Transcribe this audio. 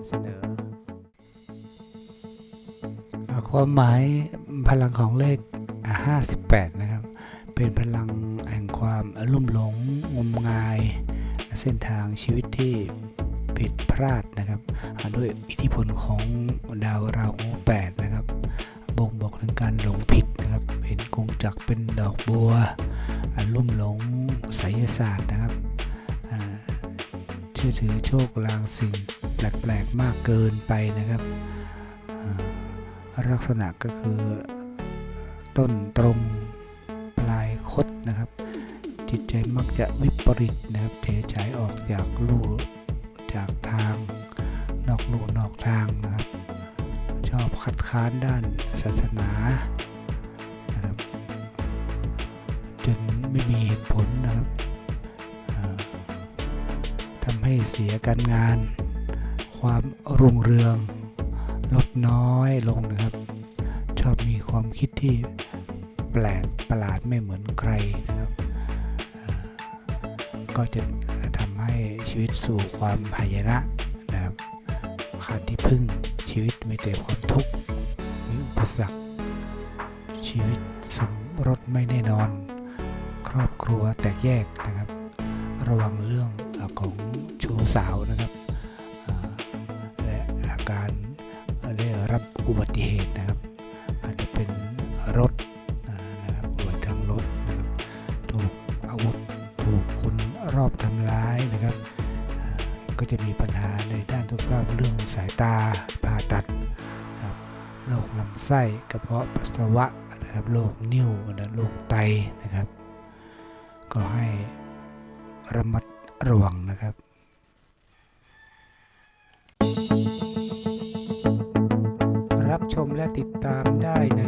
ำเสนอ ความหมายพลังของเลข 58 นะครับ เป็นพลังแห่งความลุ่มหลงงมงาย เส้นทางชีวิตที่ผิดพลาดนะครับด้วยอิทธิพลของดาวราหู8นะครับบ่งบอกถึงการหลงผิดนะครับ เห็นกงจักรเป็นดอกบัวลุ่มหลงไสยศาสตร์นะครับเชื่อถือโชคลางสิ่ง แปลกๆมากเกินไปนะครับลักษณะก็คือต้นตรงปลายคดนะครับ จิตใจมักจะวิปริตนะครับเทฉายออกจากลู่จากทาง นอกลู่นอกทางนะครับ ชอบคัดค้านด้านศาสนานะครับจนไม่มีเหตุผลนะครับทำให้เสียการงาน ความรุ่งเรือง ลดน้อยลงนะครับ ชอบมีความคิดที่แปลกประหลาดไม่เหมือนใครนะครับ ก็จะทำให้ชีวิตสู่ความหายนะนะครับขาดที่พึ่งชีวิตมีแต่ความทุกข์มีอุปสรรคชีวิตสมรสไม่แน่นอน ครอบครัวแตกแยกนะครับ ระวังเรื่องของชู้สาวนะครับ อุบัติเหตุนะครับ อาจจะเป็นรถนะครับอุบัติทางรถนะครับถูกอาวุธถูกคนรอบทำร้ายนะครับ ก็จะมีปัญหาในด้านสุขภาพเรื่องสายตาผ่าตัดนะครับโรคลำไส้กระเพาะปัสสาวะนะครับโรคนิ่วนะโรคไตนะครับ ก็ให้ระมัดระวังนะครับ รับชมและติดตามได้ใน